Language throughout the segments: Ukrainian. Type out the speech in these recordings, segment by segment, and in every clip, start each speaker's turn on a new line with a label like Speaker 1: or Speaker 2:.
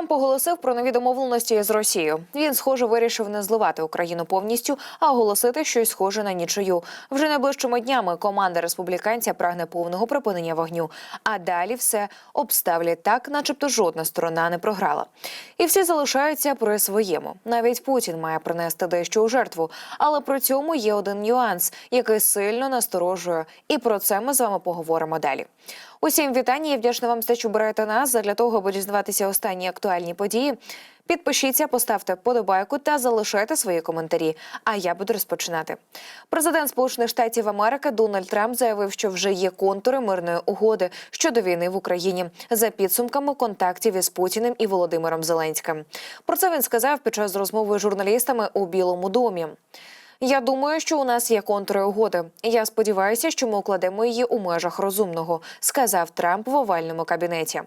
Speaker 1: Трамп оголосив про нові домовленості з Росією. Він, схоже, вирішив не зливати Україну повністю, а оголосити щось схоже на нічию. Вже найближчими днями команда республіканця прагне повного припинення вогню. А далі все обставлять так, начебто жодна сторона не програла. І всі залишаються при своєму. Навіть Путін має принести дещо у жертву. Але при цьому є один нюанс, який сильно насторожує. І про це ми з вами поговоримо далі. Усім вітання. Я вдячна вам за що берете нас для того, аби дізнаватися останні актуальні події. Підпишіться, поставте вподобайку та залишайте свої коментарі. А я буду розпочинати. Президент Сполучених Штатів Америки Дональд Трамп заявив, що вже є контури мирної угоди щодо війни в Україні за підсумками контактів із Путіним і Володимиром Зеленським. Про це він сказав під час розмови з журналістами у Білому домі. Я думаю, що у нас є контури угоди. Я сподіваюся, що ми укладемо її у межах розумного, сказав Трамп в овальному кабінеті.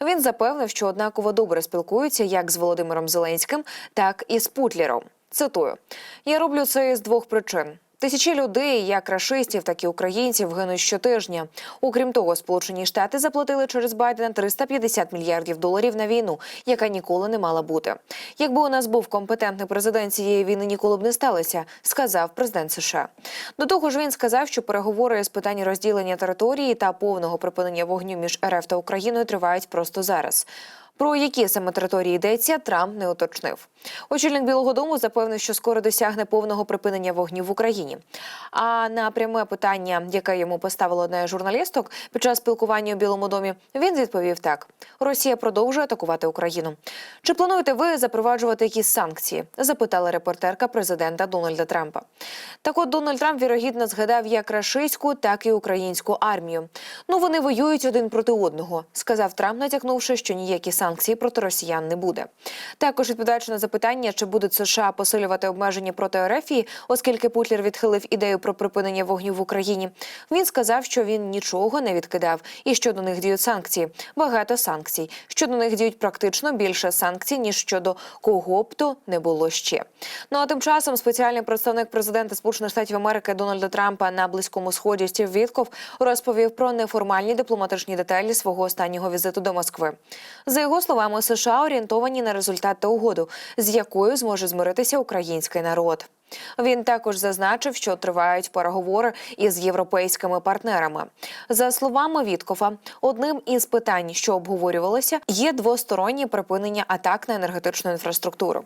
Speaker 1: Він запевнив, що однаково добре спілкуються як з Володимиром Зеленським, так і з Путлером. Цитую: я роблю це із двох причин. Тисячі людей, як рашистів, так і українців, гинуть щотижня. Окрім того, Сполучені Штати заплатили через Байдена 350 мільярдів доларів на війну, яка ніколи не мала бути. Якби у нас був компетентний президент, цієї війни ніколи б не сталося, сказав президент США. До того ж, він сказав, що переговори з питань розділення території та повного припинення вогню між РФ та Україною тривають просто зараз. Про які саме території йдеться, Трамп не уточнив. Очільник Білого Дому запевнив, що скоро досягне повного припинення вогню в Україні. А на пряме питання, яке йому поставила одна журналісток під час спілкування у Білому домі, він відповів так: Росія продовжує атакувати Україну. Чи плануєте ви запроваджувати якісь санкції? запитала репортерка президента Дональда Трампа. Так от Дональд Трамп вірогідно згадав як рашистську, так і українську армію. Ну вони воюють один проти одного, сказав Трамп, натякнувши, що ніякі санкції проти росіян не буде. Також відповідаючи на запитання, чи будуть США посилювати обмеження проти РФ, оскільки Путлер відхилив ідею про припинення вогню в Україні. Він сказав, що він нічого не відкидав і що до них діють санкції. Багато санкцій. Що до них діють практично більше санкцій, ніж щодо кого б то не було ще. Ну а тим часом спеціальний представник президента Сполучених Штатів Америки Дональда Трампа на близькому сході Стів Вітков розповів про неформальні дипломатичні деталі свого останнього візиту до Москви. За його словами, США орієнтовані на результат та угоду, з якою зможе змиритися український народ. Він також зазначив, що тривають переговори із європейськими партнерами. За словами Віткофа, одним із питань, що обговорювалося, є двостороннє припинення атак на енергетичну інфраструктуру.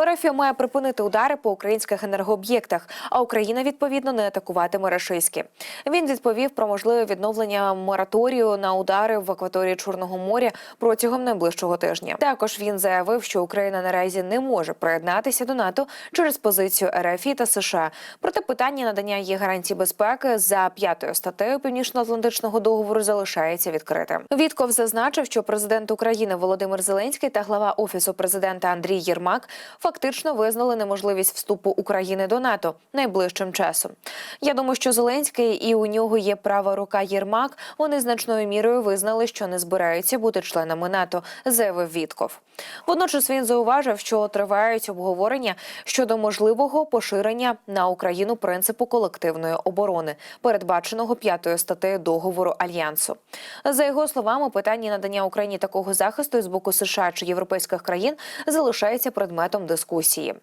Speaker 1: РФ має припинити удари по українських енергооб'єктах, а Україна відповідно не атакуватиме рашистські. Він відповів про можливе відновлення мораторію на удари в акваторії Чорного моря протягом найближчого тижня. Також він заявив, що Україна наразі не може приєднатися до НАТО через позицію РФ та США. Проте питання надання її гарантій безпеки за п'ятою статтею Північно-Атлантичного договору залишається відкритим. Вітков зазначив, що президент України Володимир Зеленський та глава офісу президента Андрій Єрмак фактично визнали неможливість вступу України до НАТО найближчим часом. Я думаю, що Зеленський і у нього є права рука Єрмак. Вони значною мірою визнали, що не збираються бути членами НАТО, заявив Вітков. Водночас він зауважив, що тривають обговорення щодо можливого поширення на Україну принципу колективної оборони, передбаченого п'ятою статтею договору альянсу. За його словами, питання надання Україні такого захисту з боку США чи європейських країн залишається предметом дискусії.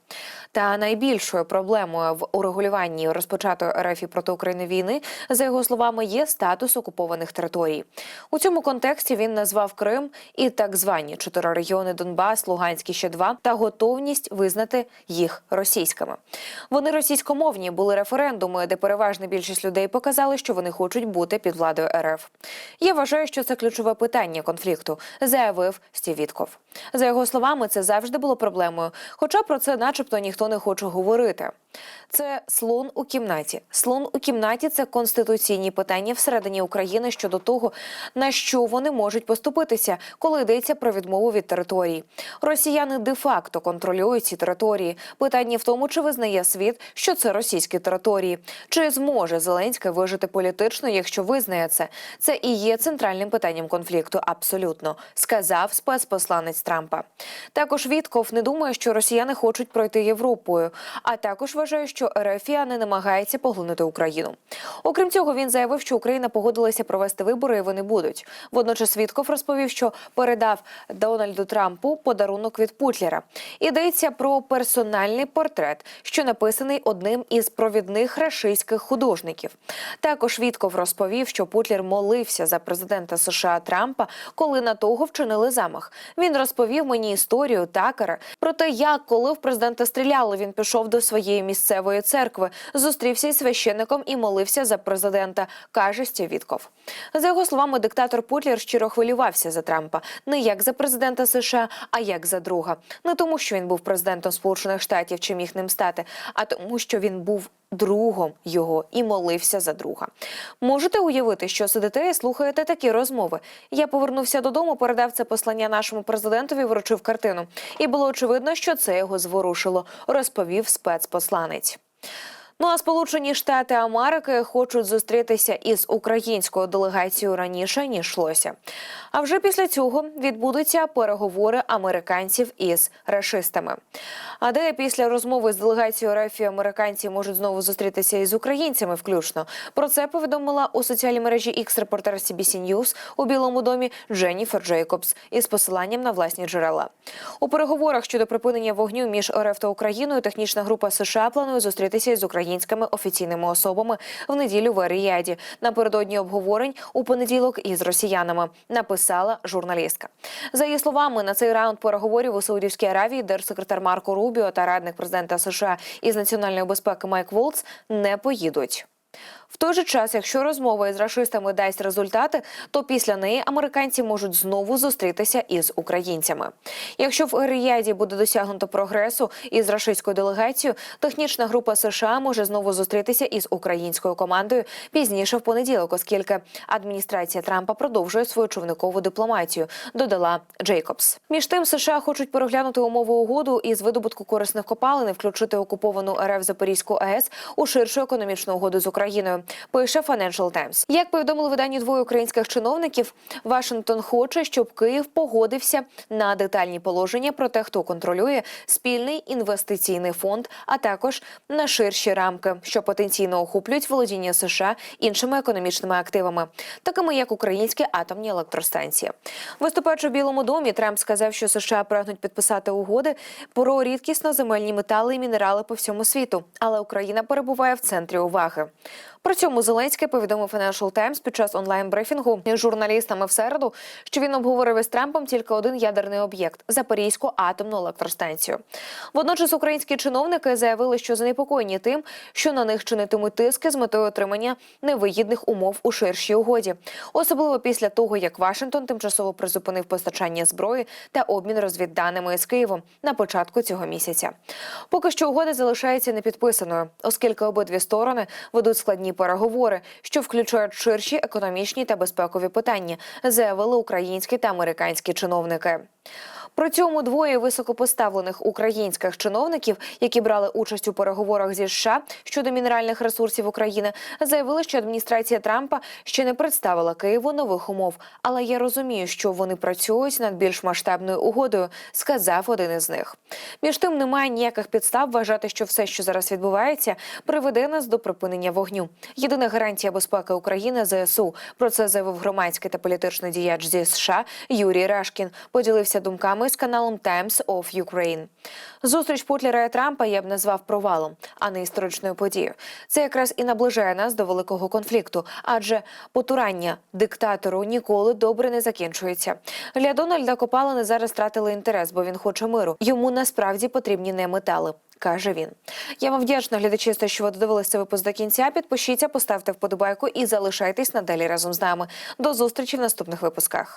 Speaker 1: Та найбільшою проблемою в урегулюванні розпочатої РФ проти України війни, за його словами, є статус окупованих територій. У цьому контексті він назвав Крим і так звані чотири регіони Донбас, Луганський ще два та готовність визнати їх російськими. Вони російськомовні були референдуми, де переважна більшість людей показали, що вони хочуть бути під владою РФ. Я вважаю, що це ключове питання конфлікту, заявив Стів Вітков. За його словами, це завжди було проблемою, хоча про це, начебто, ніхто не хоче говорити. Це слон у кімнаті. Слон у кімнаті це конституційні питання всередині України щодо того, на що вони можуть поступитися, коли йдеться про відмову від території. Росіяни де-факто контролюють ці території. Питання в тому, чи визнає світ, що це російські території, чи зможе Зеленський вижити політично, якщо визнає це. Це і є центральним питанням конфлікту. Абсолютно сказав спецпосланець Трампа. Також Вітков не думає, що росіяни хочуть пройти Європою, а також вважає, вважає, що Ерефія не намагається поглинути Україну. Окрім цього, він заявив, що Україна погодилася провести вибори, і вони будуть. Водночас Вітков розповів, що передав Дональду Трампу подарунок від Путлера. Йдеться про персональний портрет, що написаний одним із провідних рашистських художників. Також Вітков розповів, що Путлер молився за президента США Трампа, коли на того вчинили замах. Він розповів мені історію Такера про те, як коли в президента стріляли, він пішов до своєї місцевої церкви, зустрівся із священником і молився за президента, каже Стівітков. За його словами, диктатор Путлер щиро хвилювався за Трампа не як за президента США, а як за друга. Не тому, що він був президентом Сполучених Штатів чи міг ним стати, а тому, що він був другом його і молився за друга. Можете уявити, що сидите і слухаєте такі розмови. Я повернувся додому, передав це послання нашому президентові, вручив картину. І було очевидно, що це його зворушило, розповів спецпосланець. Ну а Сполучені Штати Америки хочуть зустрітися із українською делегацією раніше ніж йшлося. А вже після цього відбудуться переговори американців із рашистами. А де після розмови з делегацією РФ американці можуть знову зустрітися із українцями, включно про це повідомила у соціальній мережі X репортер CBC News у Білому домі Дженніфер Джейкобс із посиланням на власні джерела. У переговорах щодо припинення вогню між РФ та Україною технічна група США планує зустрітися із українськими офіційними особами в неділю в Еріяді Напередодні обговорень у понеділок із росіянами написала журналістка. За її словами, на цей раунд переговорів у Саудівській Аравії держсекретар Марко Рубіо та радник президента США із національної безпеки Майк Волц не поїдуть. В той же час, якщо розмова із рашистами дасть результати, то після неї американці можуть знову зустрітися із українцями. Якщо в Ріяді буде досягнуто прогресу із рашистською делегацією, технічна група США може знову зустрітися із українською командою пізніше в понеділок, оскільки адміністрація Трампа продовжує свою човникову дипломатію. Додала Джейкобс. Між тим, США хочуть переглянути умови угоду із видобутку корисних копалин, включити окуповану РФ Запорізьку АЕС у ширшу економічну угоду з Україною. Пише Financial Times. Як повідомили виданні двоє українських чиновників, Вашингтон хоче, щоб Київ погодився на детальні положення про те, хто контролює спільний інвестиційний фонд, а також на ширші рамки, що потенційно охоплюють володіння США іншими економічними активами, такими як українські атомні електростанції. Виступаючи в Білому домі, Трамп сказав, що США прагнуть підписати угоди про рідкісно земельні метали і мінерали по всьому світу, але Україна перебуває в центрі уваги. При цьому Зеленський повідомив Financial Times під час онлайн-брифінгу з журналістами в середу, що він обговорив із Трампом тільки один ядерний об'єкт Запорізьку атомну електростанцію. Водночас українські чиновники заявили, що занепокоєні тим, що на них чинитимуть тиски з метою отримання невигідних умов у ширшій угоді, особливо після того, як Вашингтон тимчасово призупинив постачання зброї та обмін розвідданими з Києвом на початку цього місяця. Поки що угода залишається непідписаною, оскільки обидві сторони ведуть складні переговори, що включають ширші економічні та безпекові питання, заявили українські та американські чиновники. При цьому двоє високопоставлених українських чиновників, які брали участь у переговорах зі США щодо мінеральних ресурсів України, заявили, що адміністрація Трампа ще не представила Києву нових умов. Але я розумію, що вони працюють над більш масштабною угодою, сказав один із них. Між тим немає ніяких підстав вважати, що все, що зараз відбувається, приведе нас до припинення вогню. Єдина гарантія безпеки України ЗСУ. Про це заявив громадський та політичний діяч зі США Юрій Рашкін. Поділився думками з каналом Times of Ukraine. Зустріч Путлера і Трампа я б назвав провалом, а не історичною подією. Це якраз і наближає нас до великого конфлікту, адже потурання диктатору ніколи добре не закінчується. Для Дональда Копалини зараз втратили інтерес, бо він хоче миру. Йому насправді потрібні не метали. Каже він. Я вам вдячна глядачі, що ви додивилися випуск до кінця. Підпишіться, поставте вподобайку і залишайтесь надалі разом з нами. До зустрічі в наступних випусках.